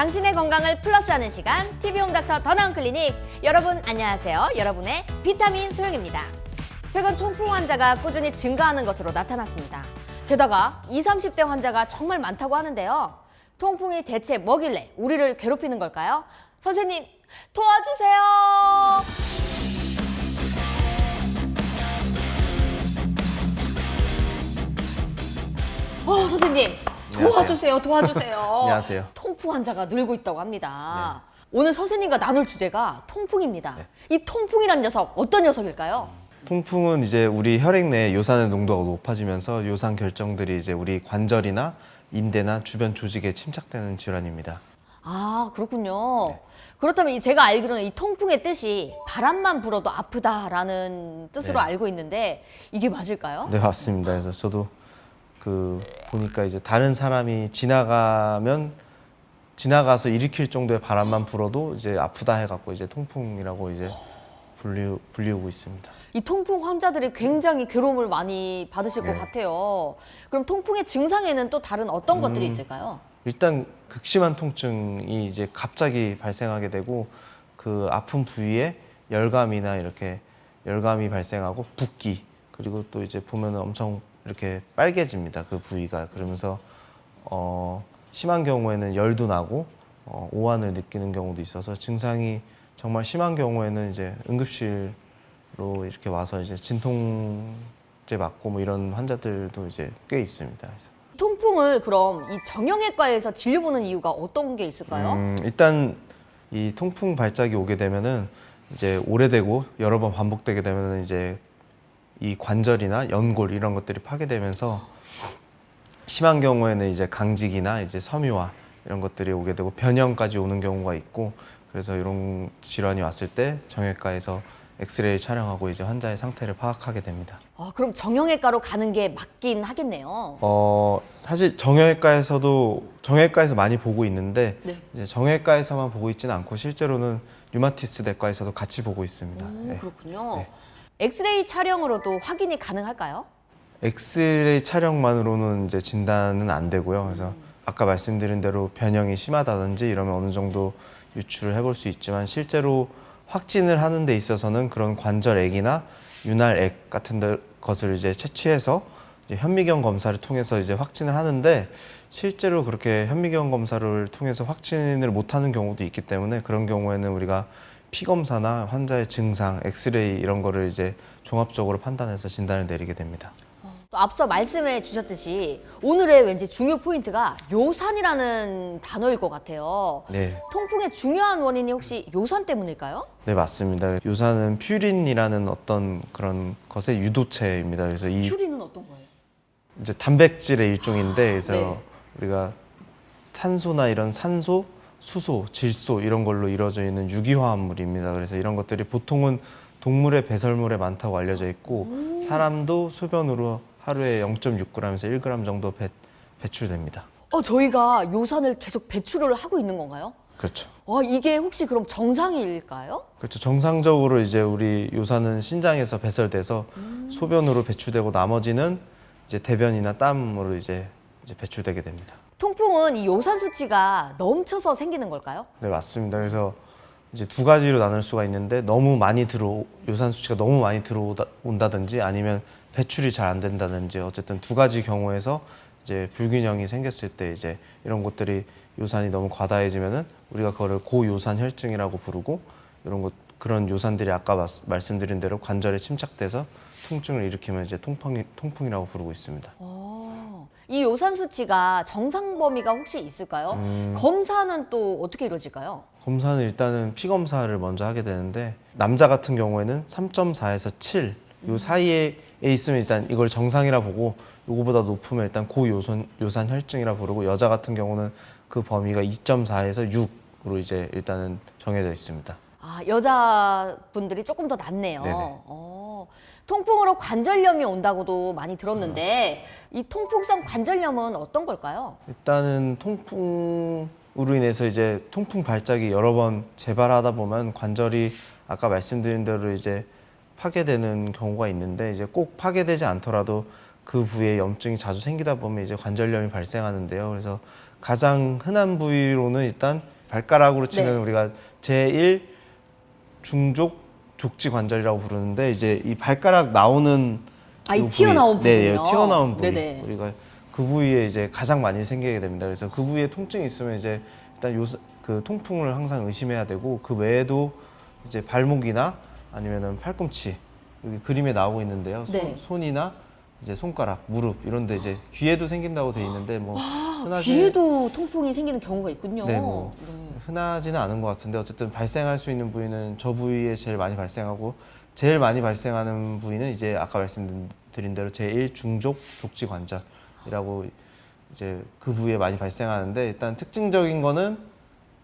당신의 건강을 플러스하는 시간 TV 홈 닥터 더나은 클리닉 여러분 안녕하세요. 여러분의 비타민 소영입니다. 최근 통풍 환자가 꾸준히 증가하는 것으로 나타났습니다. 게다가 20, 30대 환자가 정말 많다고 하는데요. 통풍이 대체 뭐길래 우리를 괴롭히는 걸까요? 선생님 도와주세요. 어, 선생님 도와주세요, 도와주세요. 안녕하세요. 통풍 환자가 늘고 있다고 합니다. 오늘 선생님과 나눌 주제가 통풍입니다. 이 통풍이란 녀석 어떤 녀석일까요? 통풍은 이제 우리 혈액 내 요산의 농도가 높아지면서 요산 결정들이 이제 우리 관절이나 인대나 주변 조직에 침착되는 질환입니다. 아 그렇군요. 그렇다면 이 제가 알기로는 이 통풍의 뜻이 바람만 불어도 아프다라는 뜻으로 네. 알고 있는데 이게 맞을까요? 네, 맞습니다. 그래서 저도 그 보니까 이제 다른 사람이 지나가면 지나가서 일으킬 정도의 바람만 불어도 이제 아프다 해갖고 이제 통풍이라고 이제 불리, 불리우고 있습니다. 이 통풍 환자들이 굉장히 괴로움을 많이 받으실 것 네. 같아요. 그럼 통풍의 증상에는 또 다른 어떤 것들이 음. 있을까요? 일단 극심한 통증이 이제 갑자기 발생하게 되고 그 아픈 부위에 열감이나 이렇게 열감이 발생하고 붓기 그리고 또 이제 보면은 엄청 이렇게 빨개집니다 그 부위가 그러면서 어 심한 경우에는 열도 나고 어 오한을 느끼는 경우도 있어서 증상이 정말 심한 경우에는 이제 응급실로 이렇게 와서 이제 진통제 맞고 뭐 이런 환자들도 이제 꽤 있습니다. 그래서 통풍을 그럼 이 정형외과에서 진료보는 이유가 어떤 게 있을까요? 음, 일단 이 통풍 발작이 오게 되면은 이제 오래되고 여러 번 반복되게 되면은 이제 이 관절이나 연골 이런 것들이 파괴되면서 심한 경우에는 이제 강직이나 이제 섬유화 이런 것들이 오게 되고 변형까지 오는 경우가 있고 그래서 이런 질환이 왔을 때 정형외과에서 엑스레이 촬영하고 이제 환자의 상태를 파악하게 됩니다. 아, 그럼 정형외과로 가는 게 맞긴 하겠네요. 어 사실 정형외과에서도 정형외과에서 많이 보고 있는데 네. 이제 정형외과에서만 보고 있지는 않고 실제로는 류마티스 내과에서도 같이 보고 있습니다. 오, 네. 그렇군요. 네. 엑스레이 촬영으로도 확인이 가능할까요? 엑스레이 촬영만으로는 이제 진단은 안 되고요. 그래서 아까 말씀드린 대로 변형이 심하다든지 이러면 어느 정도 유출을 해볼 수 있지만 실제로 확진을 하는 데 있어서는 그런 관절액이나 윤활액 같은 데- 것을 이제 채취해서 이제 현미경 검사를 통해서 이제 확진을 하는데 실제로 그렇게 현미경 검사를 통해서 확진을 못하는 경우도 있기 때문에 그런 경우에는 우리가 피 검사나 환자의 증상, 엑스레이 이런 거를 이제 종합적으로 판단해서 진단을 내리게 됩니다. 또 앞서 말씀해 주셨듯이 오늘의 왠지 중요 포인트가 요산이라는 단어일 것 같아요. 네, 통풍의 중요한 원인이 혹시 요산 때문일까요? 네 맞습니다. 요산은 퓨린이라는 어떤 그런 것의 유도체입니다. 그래서 이 퓨리는 어떤 거예요? 이제 단백질의 일종인데 그래서 네. 우리가 탄소나 이런 산소, 수소, 질소 이런 걸로 이루어져 있는 유기화합물입니다. 그래서 이런 것들이 보통은 동물의 배설물에 많다고 알려져 있고 사람도 소변으로 하루에 0.6g에서 1g 정도 배, 배출됩니다. 어, 저희가 요산을 계속 배출을 하고 있는 건가요? 그렇죠. 와, 이게 혹시 그럼 정상일까요? 그렇죠. 정상적으로 이제 우리 요산은 신장에서 배설돼서 소변으로 배출되고 나머지는 이제 대변이나 땀으로 이제, 이제 배출되게 됩니다. 통풍은 이 요산 수치가 넘쳐서 생기는 걸까요? 네 맞습니다. 그래서 이제 두 가지로 나눌 수가 있는데 너무 많이 들어 요산 수치가 너무 많이 들어온다든지 아니면 배출이 잘 안 된다든지 어쨌든 두 가지 경우에서 이제 불균형이 생겼을 때 이제 이런 것들이 요산이 너무 과다해지면은 우리가 그거를 고요산 혈증이라고 부르고 이런 것 그런 요산들이 아까 말스- 말씀드린 대로 관절에 침착돼서 통증을 일으키면 이제 통풍이 통풍이라고 부르고 있습니다. 어, 이 요산 수치가 정상 범위가 혹시 있을까요? 음. 검사는 또 어떻게 이루어질까요? 검사는 일단은 피 검사를 먼저 하게 되는데 남자 같은 경우에는 3.4에서 7 요 사이에 있으면 일단 이걸 정상이라 보고 요거보다 높으면 일단 고요산 요산 혈증이라 부르고 여자 같은 경우는 그 범위가 2.4에서 6으로 이제 일단은 정해져 있습니다. 아, 여자분들이 조금 더 낫네요. 네네. 어, 통풍으로 관절염이 온다고도 많이 들었는데 이 통풍성 관절염은 어떤 걸까요? 일단은 통풍으로 인해서 이제 통풍 발작이 여러 번 재발하다 보면 관절이 아까 말씀드린 대로 이제 파괴되는 경우가 있는데 이제 꼭 파괴되지 않더라도 그 부위에 염증이 자주 생기다 보면 이제 관절염이 발생하는데요. 그래서 가장 흔한 부위로는 일단 발가락으로 치면 네. 우리가 제1 중족 족지 관절이라고 부르는데 이제 이 발가락 나오는 아, 이 튀어나온 네, 예, 부분이요? 튀어나온 부위. 네네. 우리가 그 부위에 이제 가장 많이 생기게 됩니다. 그래서 그 부위에 통증이 있으면 이제 일단 요 그 통풍을 항상 의심해야 되고 그 외에도 이제 발목이나 아니면은 팔꿈치 여기 그림에 나오고 있는데요. 손, 네. 손이나 이제 손가락, 무릎 이런데 이제 귀에도 생긴다고 돼 있는데 뭐 아, 귀에도 통풍이 생기는 경우가 있군요. 네, 뭐. 네. 흔하지는 않은 것 같은데 어쨌든 발생할 수 있는 부위는 저 부위에 제일 많이 발생하고 제일 많이 발생하는 부위는 이제 아까 말씀드린 대로 제1 중족 족지 관절이라고 이제 그 부위에 많이 발생하는데 일단 특징적인 거는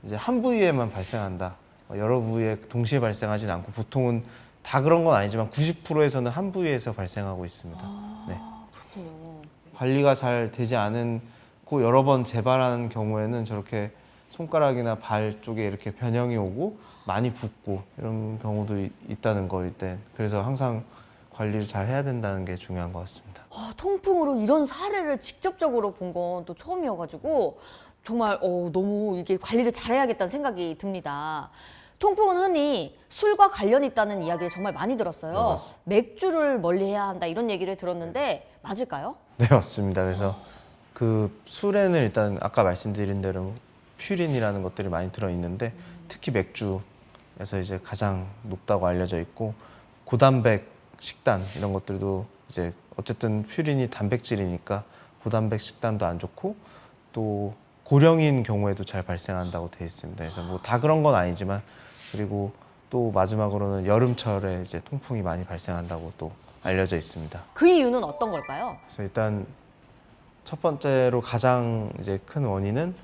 이제 한 부위에만 발생한다. 어, 여러 부위에 동시에 발생하진 않고 보통은 다 그런 건 아니지만 90%에서는 한 부위에서 발생하고 있습니다. 네. 그렇군요. 관리가 잘 되지 않고 여러 번 재발하는 경우에는 저렇게 손가락이나 발 쪽에 이렇게 변형이 오고 많이 붓고 이런 경우도 이- 있다는 거일 때 그래서 항상 관리를 잘 해야 된다는 게 중요한 것 같습니다. 아, 통풍으로 이런 사례를 직접적으로 본 건 또 처음이어가지고 정말 어, 너무 이게 관리를 잘해야겠다는 생각이 듭니다. 통풍은 흔히 술과 관련 있다는 이야기를 정말 많이 들었어요. 네, 맞습니다. 맥주를 멀리해야 한다 이런 얘기를 들었는데 맞을까요? 네 맞습니다. 그래서 그 술에는 일단 아까 말씀드린 대로 퓨린이라는 것들이 많이 들어 있는데 특히 맥주에서 이제 가장 높다고 알려져 있고 고단백 식단 이런 것들도 이제 어쨌든 퓨린이 단백질이니까 고단백 식단도 안 좋고 또 고령인 경우에도 잘 발생한다고 되어 있습니다. 그래서 뭐 다 그런 건 아니지만 그리고 또 마지막으로는 여름철에 이제 통풍이 많이 발생한다고 또 알려져 있습니다. 그 이유는 어떤 걸까요? 그래서 일단 첫 번째로 가장 이제 큰 원인은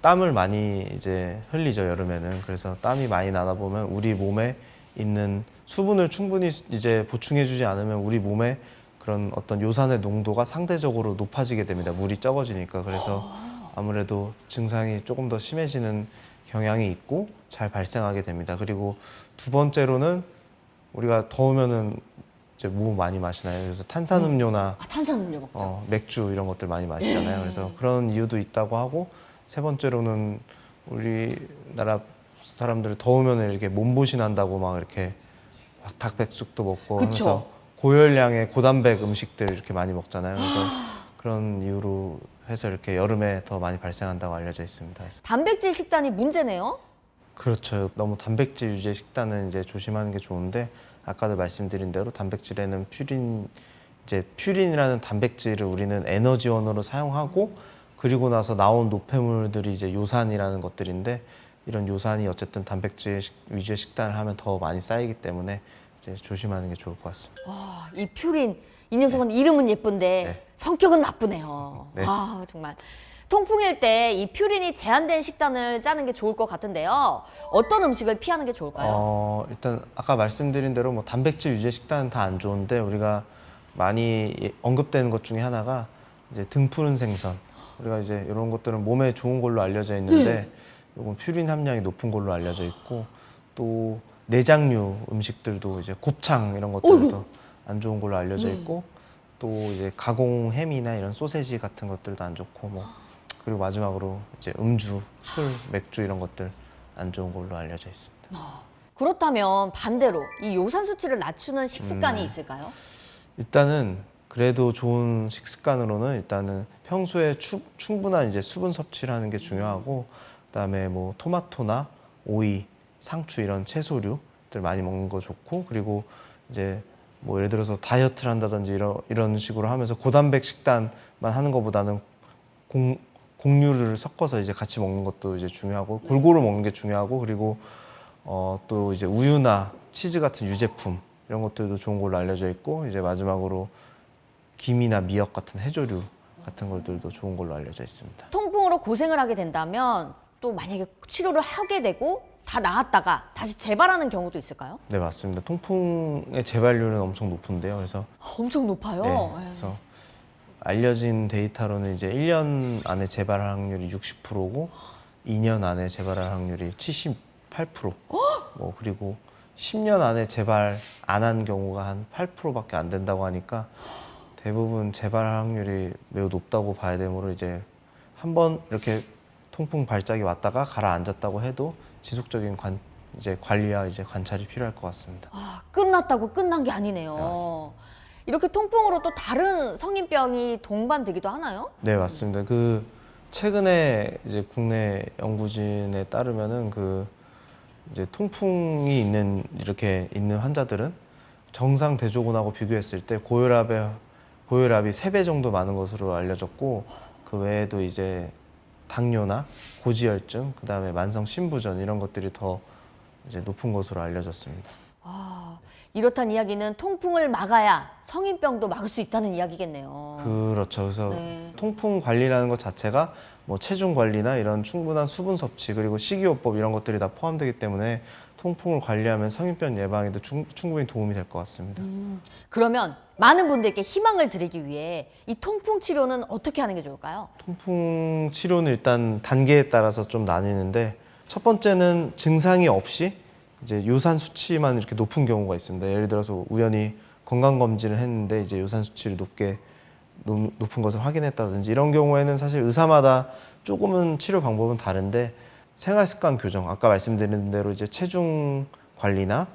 땀을 많이 이제 흘리죠 여름에는 그래서 땀이 많이 나다 보면 우리 몸에 있는 수분을 충분히 이제 보충해주지 않으면 우리 몸에 그런 어떤 요산의 농도가 상대적으로 높아지게 됩니다 물이 적어지니까 그래서 아무래도 증상이 조금 더 심해지는 경향이 있고 잘 발생하게 됩니다 그리고 두 번째로는 우리가 더우면은 이제 무 많이 마시나요 그래서 탄산음료나 아, 탄산음료 먹죠. 어, 맥주 이런 것들 많이 마시잖아요. 그래서 그런 이유도 있다고 하고 세 번째로는 우리나라 사람들이 더우면 이렇게 몸보신 한다고 막 이렇게 막 닭백숙도 먹고 그쵸. 하면서 고열량의 고단백 음식들 이렇게 많이 먹잖아요. 그래서 그런 이유로 해서 이렇게 여름에 더 많이 발생한다고 알려져 있습니다. 그래서 단백질 식단이 문제네요. 그렇죠. 너무 단백질 유제 식단은 이제 조심하는 게 좋은데 아까도 말씀드린 대로 단백질에는 퓨린 이제 퓨린이라는 단백질을 우리는 에너지원으로 사용하고 그리고 나서 나온 노폐물들이 이제 요산이라는 것들인데 이런 요산이 어쨌든 단백질 식- 위주의 식단을 하면 더 많이 쌓이기 때문에 이제 조심하는 게 좋을 것 같습니다. 아, 이 퓨린 이 녀석은 이름은 예쁜데 네. 성격은 나쁘네요. 네. 아 정말 통풍일 때 이 퓨린이 제한된 식단을 짜는 게 좋을 것 같은데요. 어떤 음식을 피하는 게 좋을까요? 어, 일단 아까 말씀드린 대로 뭐 단백질 유제 식단은 다 안 좋은데 우리가 많이 예- 언급되는 것 중에 하나가 이제 등푸른 생선. 우리가 이제 이런 것들은 몸에 좋은 걸로 알려져 있는데 이건 퓨린 함량이 높은 걸로 알려져 있고 또 내장류 음식들도 이제 곱창 이런 것들도 안 좋은 걸로 알려져 네. 있고 또 이제 가공 햄이나 이런 소세지 같은 것들도 안 좋고 뭐 그리고 마지막으로 이제 음주, 술, 맥주 이런 것들 안 좋은 걸로 알려져 있습니다. 그렇다면 반대로 이 요산 수치를 낮추는 식습관이 음. 있을까요? 일단은 그래도 좋은 식습관으로는 일단은 평소에 추- 충분한 이제 수분 섭취를 하는 게 중요하고 그다음에 뭐 토마토나 오이, 상추 이런 채소류들 많이 먹는 거 좋고 그리고 이제 뭐 예를 들어서 다이어트를 한다든지 이런 이런 식으로 하면서 고단백 식단만 하는 것보다는 공, 곡류를 섞어서 이제 같이 먹는 것도 이제 중요하고 골고루 먹는 게 중요하고 그리고 어, 또 이제 우유나 치즈 같은 유제품 이런 것들도 좋은 걸로 알려져 있고 이제 마지막으로 김이나 미역 같은 해조류 같은 것들도 좋은 걸로 알려져 있습니다. 통풍으로 고생을 하게 된다면 또 만약에 치료를 하게 되고 다 나았다가 다시 재발하는 경우도 있을까요? 네 맞습니다. 통풍의 재발률은 엄청 높은데요. 그래서 아, 엄청 높아요. 네, 예. 그래서 알려진 데이터로는 이제 1년 안에 재발할 확률이 60%고 2년 안에 재발할 확률이 78%. 뭐 그리고 10년 안에 재발 안 한 경우가 한 8%밖에 안 된다고 하니까 대부분 재발할 확률이 매우 높다고 봐야 되므로 이제 한 번 이렇게 통풍 발작이 왔다가 가라앉았다고 해도 지속적인 관, 이제 관리와 이제 관찰이 필요할 것 같습니다. 아, 끝났다고 끝난 게 아니네요. 네, 맞습니다. 이렇게 통풍으로 또 다른 성인병이 동반되기도 하나요? 네 맞습니다. 그 최근에 이제 국내 연구진에 따르면은 그 이제 통풍이 있는 이렇게 있는 환자들은 정상 대조군하고 비교했을 때 고혈압의 고혈압이 세 배 정도 많은 것으로 알려졌고 그 외에도 이제 당뇨나 고지혈증 그다음에 만성 신부전 이런 것들이 더 이제 높은 것으로 알려졌습니다. 아, 이렇단 이야기는 통풍을 막아야 성인병도 막을 수 있다는 이야기겠네요. 그렇죠. 그래서 네. 통풍 관리라는 것 자체가 뭐 체중 관리나 이런 충분한 수분 섭취 그리고 식이요법 이런 것들이 다 포함되기 때문에 통풍을 관리하면 성인병 예방에도 충, 충분히 도움이 될 것 같습니다. 음, 그러면 많은 분들께 희망을 드리기 위해 이 통풍 치료는 어떻게 하는 게 좋을까요? 통풍 치료는 일단 단계에 따라서 좀 나뉘는데 첫 번째는 증상이 없이 이제 요산 수치만 이렇게 높은 경우가 있습니다. 예를 들어서 우연히 건강 검진을 했는데 이제 요산 수치를 높게 높- 높은 것을 확인했다든지 이런 경우에는 사실 의사마다 조금은 치료 방법은 다른데 생활 습관 교정. 아까 말씀드린 대로 이제 체중 관리나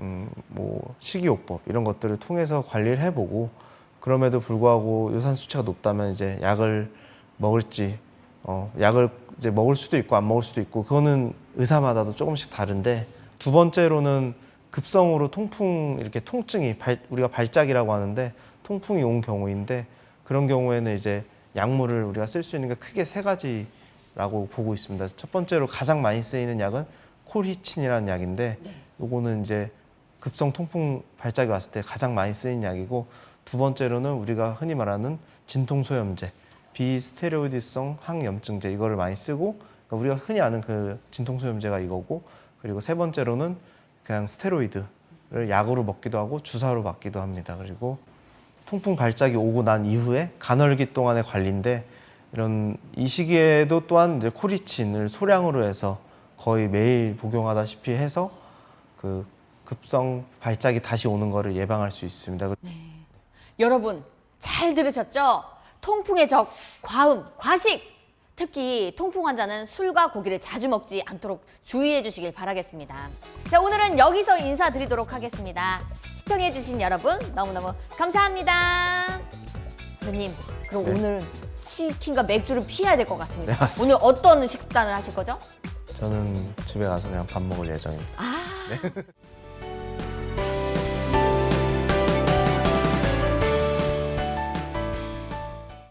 음, 뭐 식이요법 이런 것들을 통해서 관리를 해보고 그럼에도 불구하고 요산 수치가 높다면 이제 약을 먹을지 어, 약을 이제 먹을 수도 있고 안 먹을 수도 있고 그거는 의사마다도 조금씩 다른데 두 번째로는 급성으로 통풍 이렇게 통증이 발, 우리가 발작이라고 하는데 통풍이 온 경우인데 그런 경우에는 이제 약물을 우리가 쓸 수 있는 게 크게 세 가지 라고 보고 있습니다. 첫 번째로 가장 많이 쓰이는 약은 콜히친이라는 약인데 요거는 이제 급성 통풍 발작이 왔을 때 가장 많이 쓰이는 약이고 두 번째로는 우리가 흔히 말하는 진통소염제 비스테로이드성 항염증제 이거를 많이 쓰고 그러니까 우리가 흔히 아는 그 진통소염제가 이거고 그리고 세 번째로는 그냥 스테로이드를 약으로 먹기도 하고 주사로 맞기도 합니다. 그리고 통풍 발작이 오고 난 이후에 간헐기 동안의 관리인데 이런 이 시기에도 또한 이제 코리친을 소량으로 해서 거의 매일 복용하다시피 해서 그 급성 발작이 다시 오는 거를 예방할 수 있습니다. 여러분 잘 들으셨죠? 통풍의 적 과음, 과식. 특히 통풍 환자는 술과 고기를 자주 먹지 않도록 주의해 주시길 바라겠습니다. 자, 오늘은 여기서 인사드리도록 하겠습니다. 시청해 주신 여러분 너무너무 감사합니다. 선생님, 그럼 네. 오늘 치킨과 맥주를 피해야 될 것 같습니다. 네, 맞습니다. 오늘 어떤 식단을 하실 거죠? 저는 집에 가서 그냥 밥 먹을 예정입니다. 아,